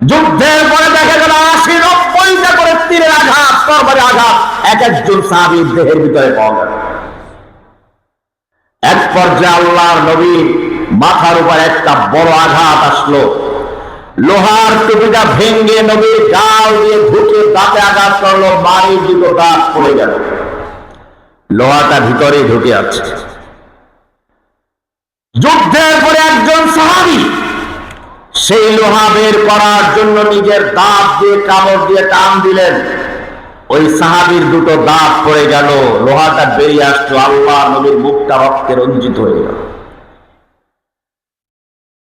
যুদ্ধের পরে দেখা গেল আশি, নব্বইটা করে তীরের আঘাত আঘাত। এক একজন সাহাবীর দেহের ভিতরে পাওয়া গেল। এক পর্যায়ে আল্লাহর নবীর মাথার উপর একটা বড় আঘাত আসলো। লোহার টুপিটা ভেঙ্গে নবীর গাল দিয়ে ঢুকে দাঁতে আঘাত করল বাড়ির দুটো দাঁত পড়ে গেল। লোহাটা ভিতরে ঢুকে আছে। যুদ্ধের পরে একজন সাহাবী সেই লোহা বের করার জন্য নিজের দাঁত দিয়ে কামড় দিয়ে টান দিলেন। ওই সাহাবীর দুটো দাঁত পড়ে গেল। লোহাটা বেরিয়ে আসলো। আল্লাহ নবীর মুখটা রক্তে রঞ্জিত হয়ে গেল।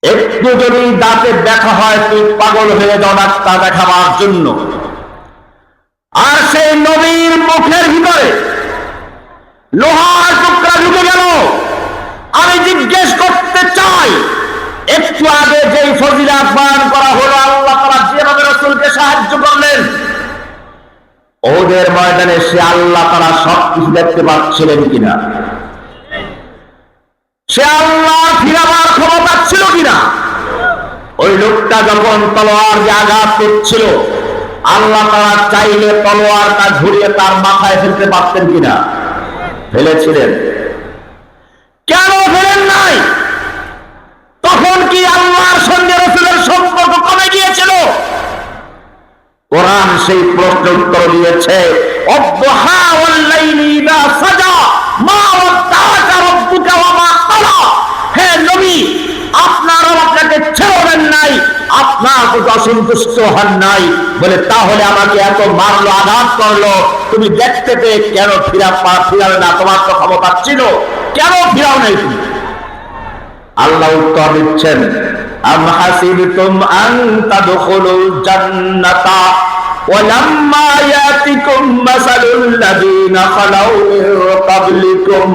একটু যদি দাঁতে দেখা হয়, তুই পাগল হয়ে যাও ডাক্তার দেখাবার জন্য। আর সেই নবীর মুখের ভিতরে লোহার টুকরা ঢুকে গেল। আমি জিজ্ঞেস করতে চাই একটু আগে যেই ফজিলাত বয়ান করা হলো, আল্লাহ তারা যেভাবে রসুলকে সাহায্য করলেন ওদের ময়দানে সে আল্লাহ তারা সবকিছু দেখতে পাচ্ছিলেন কিনা? সে আল্লাহ ফিরাবার ক্ষমতা ছিল কিনা? ওই লোকটা যখন তলোয়ার দিয়ে আঘাত করছিল, আল্লাহ তারা চাইলে তলোয়ারটা ঝুড়িয়ে তার মাথায় ফেলতে পারতেন কিনা? ফেলেছিলেন কেন ফেলেন নাই তখন কি আল্লাহর সঙ্গে রসুলের সম্পর্ক কমে গিয়েছিল? কোরআন সেই প্রশ্ন উত্তর দিয়েছে আপনার নাই আপনার নাই। বলে আমাকে এত করল, তুমি দেখতে পেয়ে কেন ফিরা পা ফিরাবে না? তোমার তো ক্ষমতা ছিল। কেন ফিরাও নাই তুমি? আল্লাহ উত্তর দিচ্ছেন আম হাসিবতুম আন তাদখুলুল জান্নাতা ولما ياتكم مثل الذين خلوا من قبلكم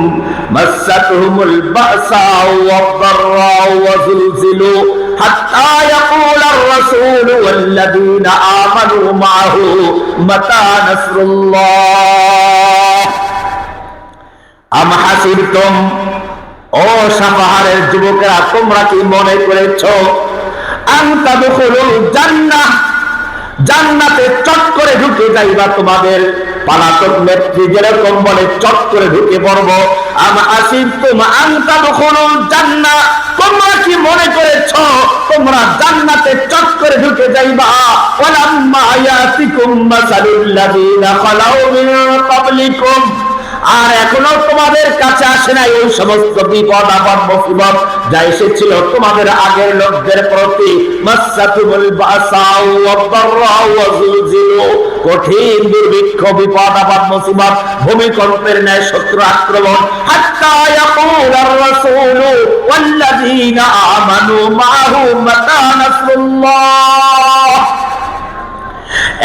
مستهم البأساء والضراء وزلزلوا حتى يقول الرسول والذين آمنوا معه متى نصر الله أم حسبتم ও সাপাহারের যুবকেরা, তোমরা কি মনে করেছ? আন্তা দুখুলুল জান্নাহ। জান্নাতে চট করে ঢুকে যাইবা তোমাদের। পালাতক নেত্রী যেরকম বলে, চট করে ঢুকে পড়ব। আম আসিব তুম আন্তা দুখুলুল জান্নাহ। তোমরা কি মনে করেছ? তোমরা জান্নাতে চট করে ঢুকে যাইবা। ওয়ালাম্মা ইয়াতিকুম মাসালুল লাযিনা খালাউ মিন ক্বাবলিকুম। আর এখনও তোমাদের কাছে আসে নাই ওই সমস্ত বিপদ, আপদ, মুসিবত যা এসেছিল তোমাদের আগের লোকদের প্রতি। কঠিন, দুর্ভিক্ষ, বিপদ, আপদ, মুসিবত, ভূমিকম্পের ন্যায় শত্রু আক্রমণ। হাত্তা ইয়াকুল আর-রাসূলু ওয়াল্লাযীনা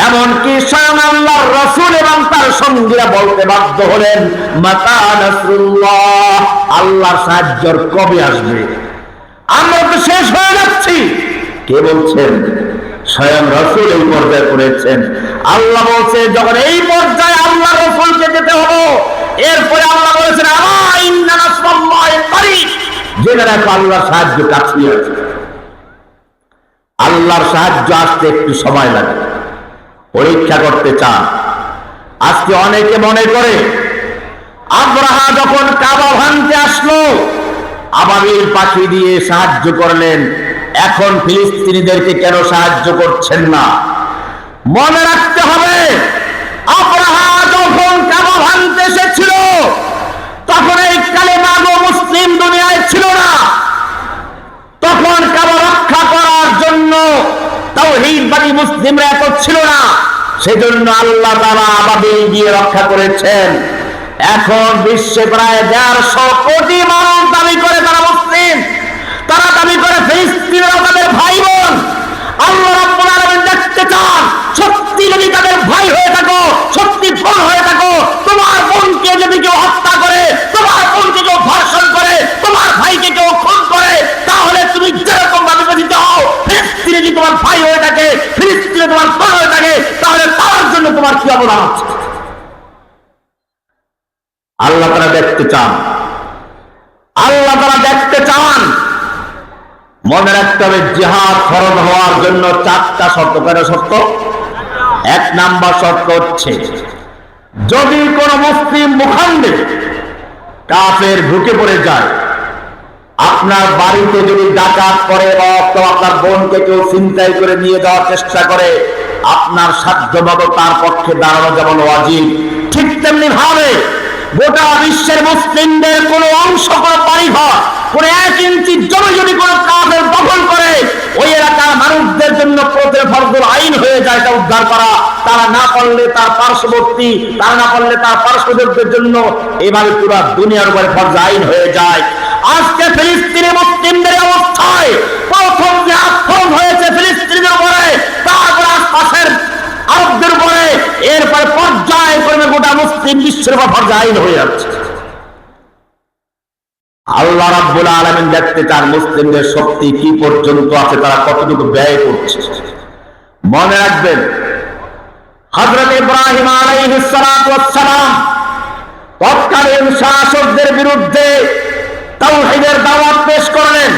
এমনকি স্বয়ং আল্লাহর রসুল এবং তার সঙ্গীরা বলতে বাধ্য হলেন, মাতা আল্লাহর সাহায্যর কবে আসবে? আমরা তো শেষ হয়ে যাচ্ছি। কে বলছেন? স্বয়ং রসুল এই পর্যায়ে করেছেন আল্লাহ বলছে, যখন এই পর্যায়ে আল্লাহ রসুলকে যেতে হব, এরপরে আল্লাহ বলেছেন জেনে রাখো, আল্লাহর সাহায্য কাছে আছে। আল্লাহর সাহায্য আসতে একটু সময় লাগে। পরীক্ষা করতে চান। আজকে অনেকে মনে করে, আব্রাহা যখন কাবা ভাঙতে আসলো, আবাবিল পাখি দিয়ে সাহায্য করলেন। এখন ফিলিস্তিনিদেরকে কেন সাহায্য করছেন না? মনে রাখতে হবে, আব্রাহা যখন কাবা ভাঙতে এসেছিল, তখন এই কালেমাগো মুসলিম দুনিয়ায় ছিল না। তখন কাবা তাওহীদবাদী মুসলিমরা এত ছিল না। সেজন্য আল্লাহ তারা আবাবিল দিয়ে রক্ষা করেছেন। এখন বিশ্বে প্রায় দেড়শো কোটি মানুষ দাবি করে তারা মুসলিম। তারা দাবি করে ফিলিস্তিনরা তাদের ভাই বোন। আল্লাহ রাব্বুল দেখতে চান, সত্যি যদি তাদের ভাই হয়ে থাকো, সত্যি বোন হয়ে থাকো, তোমার বোনকে যদি কেউ হত্যা করে, তোমার বোনকে কেউ ধর্ষণ করে, তোমার ভাইকে কেউ খুন করে, তাহলে তুমি যেরকম ভাবে যদি হও, ফিলিস্তিনে যদি তোমার ভাই ফিলিস্তিনে তোমার বোন হয়ে থাকে, তাহলে তার জন্য তোমার কি অবদান আছে আল্লাহ তারা দেখতে চান। আল্লাহ তারা দেখতে চান। মনে রাখতে হবে, জিহাদ ফরজ হওয়ার জন্য চারটা শর্ত। কেন শর্ত? এক নাম্বার শর্ত হচ্ছে, যদি কোন মুসলিম মুখান্দে কাফের ঢুকে পড়ে যায় আপনার বাড়িতে যদি ডাকাত করে বা আপনার বোনকে কেউ চিন্তাই করে নিয়ে যাওয়ার চেষ্টা করে, আপনার সাধ্য মতো তার পক্ষে দাঁড়ানো যেমন ওয়াজিব। ঠিক তেমনি ভাবে গোটা বিশ্বের মুসলিমদের কোনো অংশ কোনো বাড়িঘর কোন এক ইঞ্চি জমি যদি কোনো কাজের দখল করে, ওই এলাকার মানুষদের জন্য প্রতির ফরজুল আইন হয়ে যায় এটা উদ্ধার করা। তারা না পারলে তার পার্শ্ববর্তী, তারা না পারলে তার পার্শ্ববর্তীদের জন্য এভাবে পুরো দুনিয়ার উপরে ফরজ আইন হয়ে যায়। আজকে ফিলিস্তিনি মুসলিমদের অবস্থায় প্রথম যে আক্রমণ হয়েছে ফিলিস্তিনিদের উপরে তারপরে আশপাশের আরবদের উপরে, এরপরে পর্যায় ক্রমে গোটা মুসলিম বিশ্বের উপর আইন হয়ে যাচ্ছে। আল্লাহ রাব্বুল আলামিন দেখতে চান মুসলিমদের শক্তি কি পর্যন্ত আছে, তারা কতটুকু ব্যয় করছে। মনে রাখবেন, হযরত ইব্রাহিম আলাইহিস সালাম তৎকালীন শাসকদের বিরুদ্ধে তাওহীদের দাওয়াত পেশ করলেন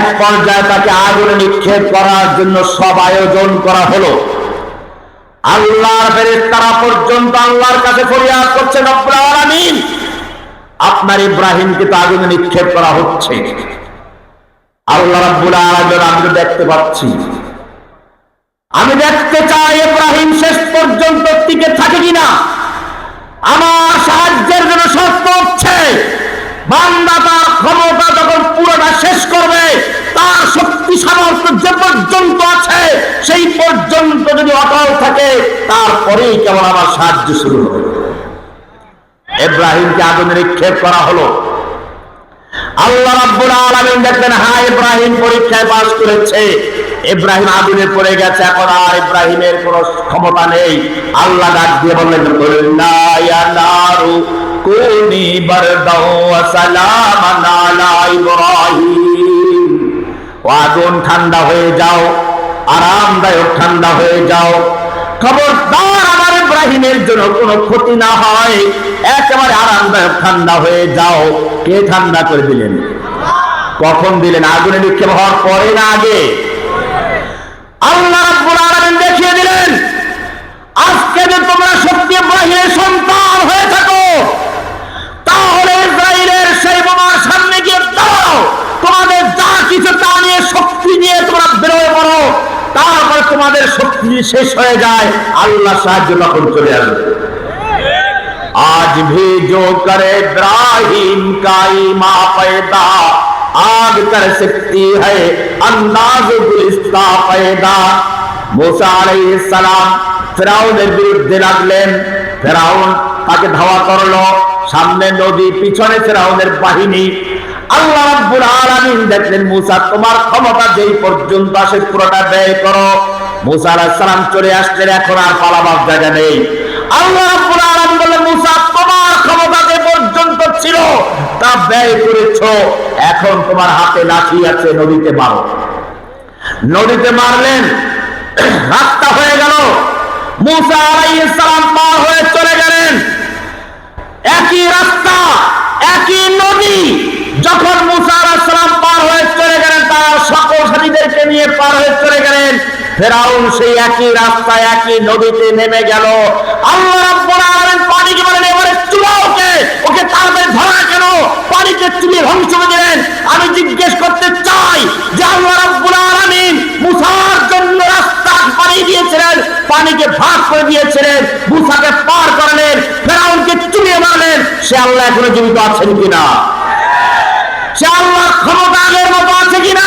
এক পর্যায়ে তাকে আগুনে নিক্ষেপ করার জন্য সব আয়োজন করা হলো। আল্লাহর ফেরেশতারা পর্যন্ত আল্লাহর কাছে ফরিয়াদ করছে আপনার ইব্রাহিমকে তো আগুনে নিক্ষেপ করা হচ্ছে। আল্লাহ রাব্বুল আলামিন আমি দেখতে পাচ্ছি। আমি দেখতে চাই ইব্রাহিম শেষ পর্যন্ত টিকে থাকে কিনা। আমার সাহায্যের জন্য শর্ত হচ্ছে বান্দা তার ক্ষমতা যখন পুরোটা শেষ করবে, তার শক্তি সামর্থ্য যে পর্যন্ত আছে, সেই পর্যন্ত যদি অটল থাকে, তারপরেই কেবল আমার সাহায্য শুরু হবে। ইব্রাহিমকে আগুনে নিক্ষেপ করা হলো। আল্লাহ রাব্বুল আলামিন দেখলেন হ্যাঁ ইব্রাহিম, পরীক্ষায় পাস করেছে। ইব্রাহিম আগুনে পড়ে গেছে, এখন আর ইব্রাহিমের কোন ক্ষমতা নেই। আল্লাহ ডাক দিয়ে বললেন কুনি আলা ইব্রাহিম। ঠান্ডা হয়ে যাও, আরামদায়ক ঠান্ডা হয়ে যাও। খবরদার আমার ইব্রাহিমের জন্য কোনো ক্ষতি না হয়, একেবারে আরামদায়ক ঠান্ডা হয়ে যাও। কে ঠান্ডা করে দিলেন? কখন দিলেন? আগুনে নিক্ষেপ হওয়ার পরে না আগে? আল্লাহ রাব্বুল দেখিয়ে দিলেন, আজকে যে তোমরা সত্যি ইব্রাহিমের সন্তান হয়ে থাকো তাহলে ইসরায়েলের সেই বোমার সামনে গিয়ে দাঁড়াও তোমাদের যা কিছু তা নিয়ে শক্তি নিয়ে তোমরা বেরোয় পড়ো তারপরে তোমাদের শক্তি শেষ হয়ে যায় আল্লাহ সাহায্য তখন চলে আসবে आज भी जो करे इब्राहिम का ईमा पैदा आग कर सकती है अंदाज गुलिस्ता पैदा मूसा আলাইহিস সালাম ফেরাউনের বিরুদ্ধে লাগলেন ফেরাউন তাকে ধাওয়া করলো সামনে নদী, পিছনে ফেরাউনের বাহিনী। আল্লাহ রাব্বুল আলামিন দেখলেন মুসা, তোমার ক্ষমতা যেই পর্যন্ত আসে পুরোটা ব্যয় করো। মুসা আলাইহিস সালাম চলে আসলেন, এখন আর পালাবার জায়গা নেই। আল্লাহ রাব্বুল আলামিন বললেন, মুসা, তোমার ক্ষমতা যে পর্যন্ত ছিল, তা ব্যয় করেছ। এখন তোমার হাতে লাঠি আছে, নদীতে মারো। নদীতে মারলেন, রাস্তা হয়ে গেল। মুসা আলাইহিস সালাম পার হয়ে চলে গেলেন একই রাস্তা একই নদী যখন মুসা আলাইহিস সালাম পার হয়ে চলে গেলেন তার সকল সাথীদেরকে নিয়ে পার হয়ে চলে গেলেন ফেরাউন সেই একই রাস্তায় একই নদীতে নেমে গেল। আল্লাহ রাব্বুল আলামিন পানিকে বলেন, এবারে চুলা ওকে ওকে তাড়াতাড়ি ধরা কেন? পানিকে চুলিয়ে ধ্বংস করে দিলেন। আমি জিজ্ঞেস করতে চাই যে আল্লাহ রাব্বুল আলামিন মুসার জন্য রাস্তা বানিয়ে দিয়েছিলেন, পানিকে ভাগ করে দিয়েছিলেন, মুসাকে পার করলেন, ফেরাউনকে চুলিয়ে মারলেন। সে আল্লাহ এখনও জীবিত আছেন কিনা? সে আল্লাহ ক্ষমতা আগের মতো আছে কিনা?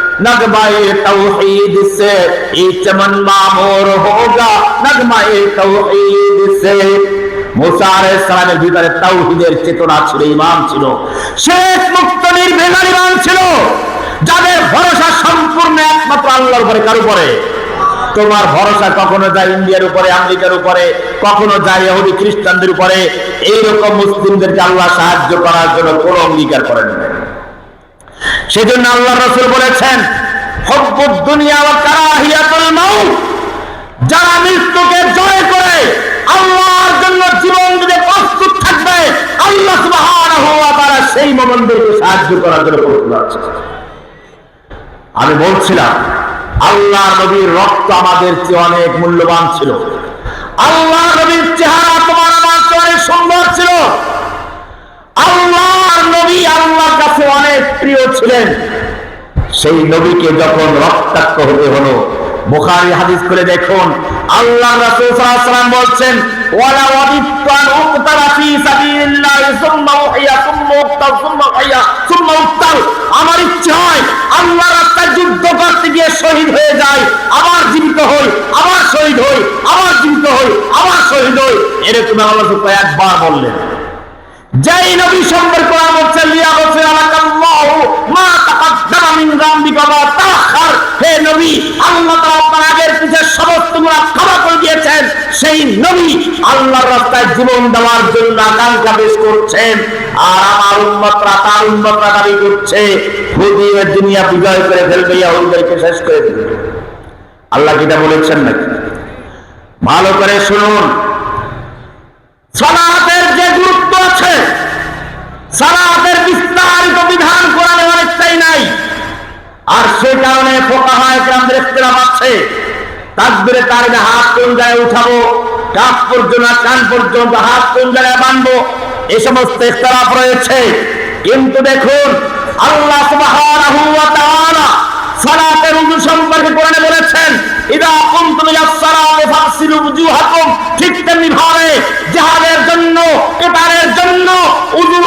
नगमाए तौहीद से ये चमन मामूर होगा नगमाए तौहीद से মুসা আলাইহিস সালামের ভিতরে তাওহীদের চেতনা ছিল ইমান ছিল শেষ মুক্ত নির্ভেজাল ইমান ছিল যাদের ভরসা সম্পূর্ণ একমাত্র আল্লাহর উপরে কার উপরে তোমার ভরসা কখনো যায় ইন্ডিয়ার উপরে আমেরিকার উপরে কখনো যায় ইহুদি খ্রিস্টানদের উপরে এইরকম মুসলিমদেরকে আল্লাহ সাহায্য করার জন্য কোনো অঙ্গীকার করেন না সেজন্য আল্লাহ রসুল বলেছেন, হব্বুদ দুনিয়া ওয়া কারাহিয়াতুল যারা মৃত্যুকে জয় করে, আল্লাহর জন্য জীবন দিতে প্রস্তুত থাকবে, আল্লাহ সুবহানাহু ওয়া তাআলা সেই মোমেনদেরকে সাহায্য করার জন্য প্রস্তুত আছে আমি বলছিলাম, আল্লাহ নবীর রক্ত আমাদের চেয়ে অনেক মূল্যবান ছিল। আল্লাহ নবীর চেহারা তোমার আমার সুন্দর ছিল। আল্লাহর নবী আল্লাহর কাছে অনেক প্রিয় ছিলেন। সেই নবীকে যখন রক্তাক্ত হতে হলো, বুখারী হাদিস করে দেখুন আল্লাহ রাসূল সাল্লাল্লাহু বলছেন, ওয়ালা ওয়াদিতান উকতালা ফি সাবিলিল্লাহ সুম্মা উহিয়া সুম্মা উকতাল, সুম্মা উহিয়া সুম্মা উকতাল। আমার ইচ্ছে হয় আল্লাহ রাস্তায় যুদ্ধ করতে গিয়ে শহীদ হয়ে যায়। আবার জীবিত হই, আবার শহীদ হই, আবার জীবিত হই, আবার শহীদ হই। এরকম আল্লাহ কয়েকবার বললেন। যেই নবী সম্পর্কে কোরআন বলছে লিয়া বলছে মা মিন হে নবী, আল্লাহ তাআলা আপনার আগের পিছের সমস্ত করে দিয়েছেন। সেই নবী আল্লাহর রাস্তায় জীবন দেওয়ার জন্য আকাঙ্ক্ষা করছেন। আর আমার উম্মতরা, তার উম্মতরা দাবি করছে দুনিয়া বিজয় করে ফেলবে ইহুদিদেরকে শেষ করে দেবে। আল্লাহ কি এটা বলেছেন নাকি? ভালো করে শুনুন। গুরুত্ব আছে। সালাতের বিস্তারিত বিধান অনেকটাই নাই। আর সে কারণে আছে। তাকবিরে তার হাত কোন জায়গায় উঠাবো কাপ পর্যন্ত কান পর্যন্ত হাত কোন জায়গায় বাঁধবো এই সমস্ত রয়েছে। কিন্তু দেখুন, আল্লাহ সুবহানাহু সালাতের উযু সম্পর্কে কোরআনে বলেছেন, ইদা কুনতুম ইলাস সালাতি ফাসিলু ঠিক তেমনি ভাবে জিহাদের জন্য জন্য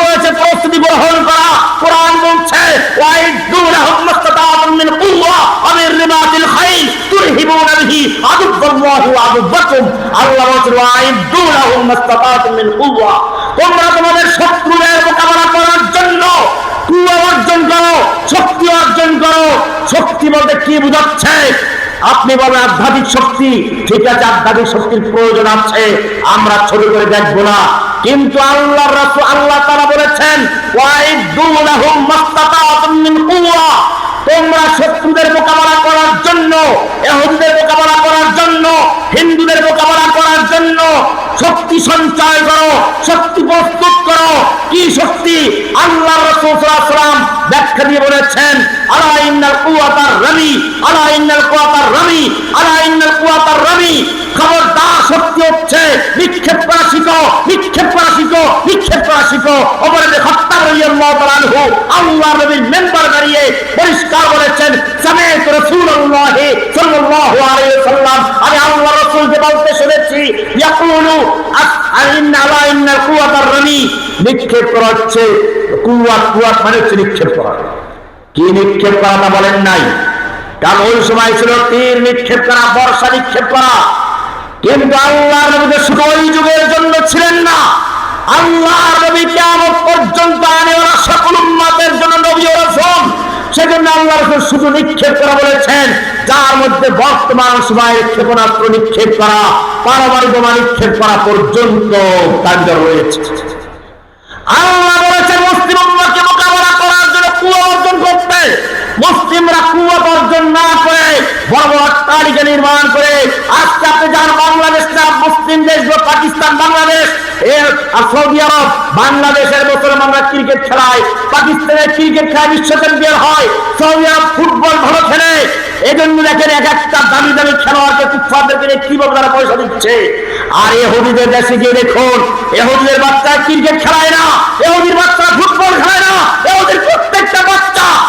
রয়েছে, প্রস্তুতি গ্রহণ করা। কোরআন বলছে মিন কুওয়া ওয়া রিবাতিল খাইল তুরহিবুনা বিহি আদুব্বাকুম। আল্লাহ বলছে মিন কুওয়া। তোমরা তোমাদের শত্রুদের মোকাবেলা করার জন্য অর্জন করো, শক্তি শক্তি বলতে কি বুঝাচ্ছে? আপনি বলেন আধ্যাত্মিক শক্তি। ঠিক আছে, আধ্যাত্মিক শক্তির প্রয়োজন আছে, আমরা ছোট করে দেখব না। কিন্তু আল্লাহ আল্লাহ তাআলা বলেছেন ওয়াইদু লাহুম মাস্তাতাতুম মিন কুওয়া। তোমরা শত্রুদের মোকাবেলা করার জন্য এহুদিদের মোকাবেলা করার জন্য, হিন্দুদের মোকাবেলা করার জন্য শক্তি সঞ্চয় করো, শক্তি প্রস্তুত করো। কি শক্তি? আল্লাহ রাসূল সাল্লাল্লাহু আলাইহি ওয়াসাল্লাম ব্যাখ্যা দিয়ে বলেছেন, আলা ইন্নাল কুওয়াতার রামি, আলা ইন্নাল কুওয়াতার রামি, আলা শক্তি হচ্ছে নিক্ষেপ করা শিখো, নিক্ষেপ খাত্তাব রাদিয়াল্লাহু আল্লাহ নবীর মেম্বার দাঁড়িয়ে পরিষ্কার বলেছেন, সামিআতু রাসূলুল্লাহ সাল্লাল্লাহু আলাইহি ওয়াসাল্লাম। আমি আল্লাহ রাসূলকে বলতে শুনেছি, ইয়াকুলু আইন্না আলা ইন্নাল কুওয়াতার রামি নিক্ষেপ করা হচ্ছে কুয়াত মানে হচ্ছে নিক্ষেপ করা। কি নিক্ষেপ করা বলেন নাই? কারণ ওই সময় ছিল তীর নিক্ষেপ করা, বর্ষা নিক্ষেপ করা। কিন্তু আল্লাহ নবীকে শুধু ওই যুগের জন্য ছিলেন না। আল্লাহ নবী কিয়ামত পর্যন্ত আনে ওরা সকল উম্মতের জন্য নবী ও রাসূল। সেজন্য আল্লাহ রাসূল শুধু নিক্ষেপ করা বলেছেন, যার মধ্যে বর্তমান সময়ে ক্ষেপণাস্ত্র নিক্ষেপ করা, পারমাণবিক বোমা নিক্ষেপ করা পর্যন্ত কার্যকর রয়েছে। আল্লাহ বলেছেন, মুসলিম উম্মাহকে মোকাবেলা করার জন্য কুয়া অর্জন করতে। মুসলিমরা কুয়া অর্জন না করে, বড় বড় অট্টালিকা নির্মাণ করে। আজকে আপনি যান বাংলাদেশ মুসলিম দেশ পাকিস্তান, বাংলাদেশ। এর সৌদি আরব, বাংলাদেশের আমরা ক্রিকেট খেলায় পাকিস্তানের ক্রিকেট খেলা বিশ্ব চ্যাম্পিয়ন হয়। সৌদি আরব ফুটবল ভালো খেলে। এই জন্য দেখেন এক একটা দামি দামি খেলোয়াড়কে কুফারদেরকে কীভাবে তারা পয়সা দিচ্ছে? আর এহুদিদের দেশে গিয়ে দেখুন, এহুদিদের বাচ্চা ক্রিকেট খেলায় না, এহুদির বাচ্চা ফুটবল খেলায় না, এহুদির প্রত্যেকটা বাচ্চা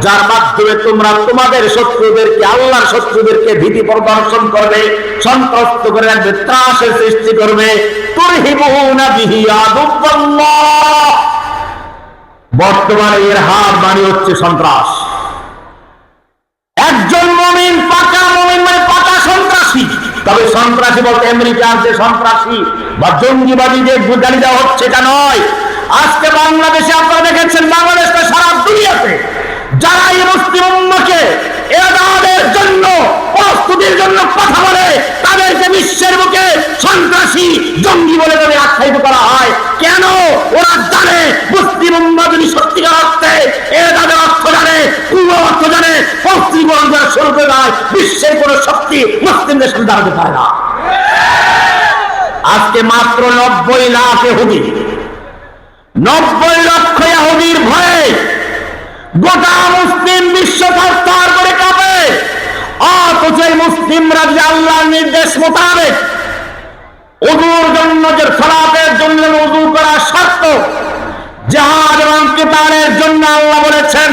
যার মাধ্যমে তোমরা তোমাদের শত্রুদেরকে, আল্লাহর শত্রুদেরকে ভীতি প্রদর্শন করবে, সন্ত্রস্ত করে রাখবে, ত্রাসের সৃষ্টি করবে। বর্তমানে এর হার মানে হচ্ছে সন্ত্রাস। একজন মমিন পাকা মমিন মানে পাকা সন্ত্রাসী। তবে সন্ত্রাসী বলতে আমেরিকার যে সন্ত্রাসী বা জঙ্গিবাদী যে গালি দেওয়া হচ্ছে, এটা নয়। আজকে বাংলাদেশে আপনারা দেখেছেন বাংলাদেশে সারা দুনিয়াতে যারা এই মুসলিম উম্মাকে এদাদের জন্য, প্রস্তুতির জন্য কথা বলে, তাদেরকে বিশ্বের বুকে সন্ত্রাসী, জঙ্গি বলে তাদের আখ্যায়িত করা হয়। কেন? ওরা জানে, মুসলিম উম্মা যদি সত্যিকার অর্থে এদাদের অর্থ জানে পুরো অর্থ জানে, পশ্চিম যারা শুরু করে দেয়, বিশ্বের কোন শক্তি মুসলিমদের সামনে দাঁড়াতে পারে না। আজকে মাত্র নব্বই লাখ হুদি নব্বই লক্ষ ইহুদির ভয়ে গোটা মুসলিম বিশ্ব থরথর করে কাঁপে। অথচ মুসলিমরা যে আল্লাহর নির্দেশ মোতাবেক উজুর জন্য যে সলাতের জন্য উজু করা শর্ত জাহাজ এবং কেতারের জন্য আল্লাহ বলেছেন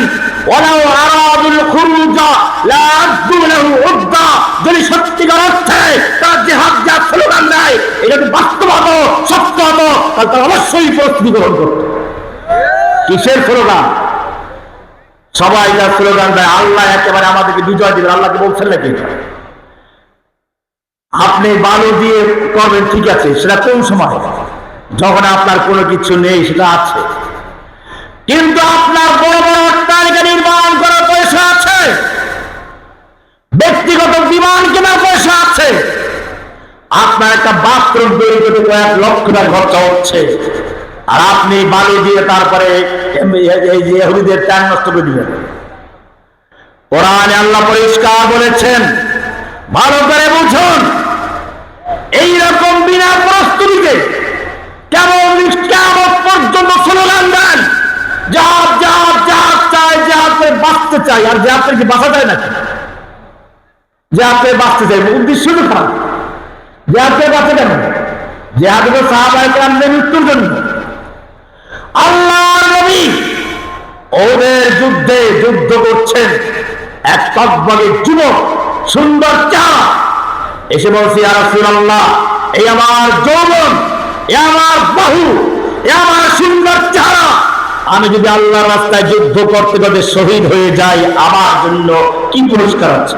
ওলাও আরাদুল খুরুজা লা আদ্দু লাহু উদ্দা। যদি সত্যিকার অর্থে এটা বাস্তব হতো সত্য হতো তাহলে তারা অবশ্যই গ্রহণ করত কিসের স্লোগান সবাই স্লোগান দেয়, আল্লাহ একেবারে আমাদেরকে বিজয় আল্লাহকে বলছেন নাকি? আপনি বালু দিয়ে করবেন, ঠিক আছে, সেটা কোন সময়? যখন আপনার কোনো কিছু নেই, সেটা আছে। কিন্তু আপনার বড় বড় অট্টালিকা নির্মাণ করার পয়সা আছে। ব্যক্তিগত বিমান কেনার পয়সা আছে। আপনার একটা বাথরুম তৈরি করতে কয়েক লক্ষ টাকা খরচা হচ্ছে। আর আপনি বালু দিয়ে তারপরে নষ্ট করে দিবেন। কোরআনে আল্লাহ পরিষ্কার বলেছেন, ভালো করে বুঝুন, এইরকম বিনা প্রস্তুতিতে কেমন পর্যন্ত স্লোগান দেন জাহাজ জাহাজ জাহাজ চাই জাহাজ বাঁচতে চাই আর যে আপনার কি বাঁচা যায় নাকি? যে আপনি বাঁচতে চাই উদ্দেশ্য খারাপ। যে আপনি বাঁচে কেন? আপনি তো সাহাবাহিক মৃত্যুর জন্য। আল্লাহর নবী ওদের যুদ্ধে যুদ্ধ করছেন। এক তকবগে যুবক, সুন্দর চা এসে বলছি আর আল্লাহ এই আমার যৌবন, এ আমার বাহু, এ আমার সুন্দর চেহারা। আমি যদি আল্লাহর রাস্তায় যুদ্ধ করতে করতে শহীদ হয়ে যাই, আমার জন্য কি পুরস্কার আছে?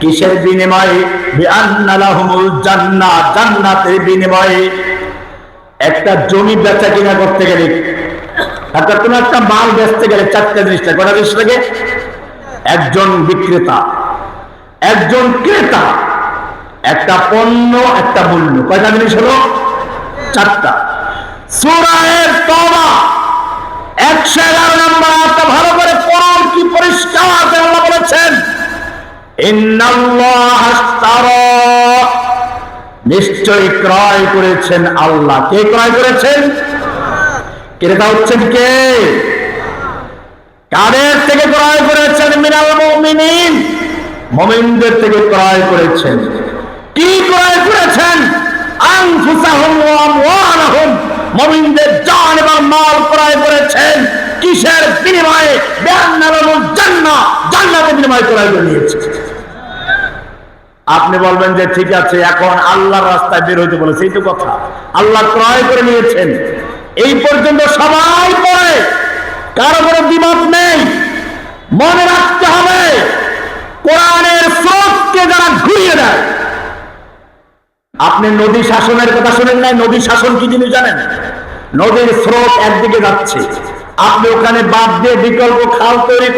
কিসের বিনিময়ে? বিনিময়ে। একটা জমি বেচা কিনা করতে গেলে, একটা কোন একটা মাল বেচতে গেলে চারটা জিনিসটা, কটা জিনিস লাগে? একজন বিক্রেতা, একজন ক্রেতা, একটা পণ্য, একটা মূল্য। কয়টা জিনিস হলো? চারটা। সুরায়ের তবা একশো এগারো নম্বর আয়াতটা ভালো করে পড়ুন কি পরিষ্কার করে আল্লাহ বলেছেন নিশ্চয়ই ক্রয় করেছেন আল্লাহ। কে ক্রয় করেছেন? ক্রেতা হচ্ছেন কে? কাদের থেকে ক্রয় করেছেন? মিনাল মুমিনিন। মুমিনদের থেকে ক্রয় করেছেন। কি ক্রয় করেছেন? মুমিনদের জান এবং মাল ক্রয় করেছেন। কিসের বিনিময়ে? জান্নাতের বিনিময়ে ক্রয় করে নিয়েছে আপনি বলবেন যে ঠিক আছে, এখন আল্লাহর রাস্তায় বের হইতে বলেছে, এই তো কথা। আল্লাহ ক্রয় করে নিয়েছেন। এই পর্যন্ত সবাই পড়ে কারও কোনো দ্বিমত নেই। মনে রাখতে হবে, কোরআনের স্রোতকে যারা ঘুরিয়ে দেয়। আপনি নদী শাসনের কথা শুনেন নাই? নদী শাসন কি জিনিস জানেন? নদীর স্রোত একদিকে যাচ্ছে। আপনি ওখানে বাদ দিয়ে বিকল্প খাল তৈরি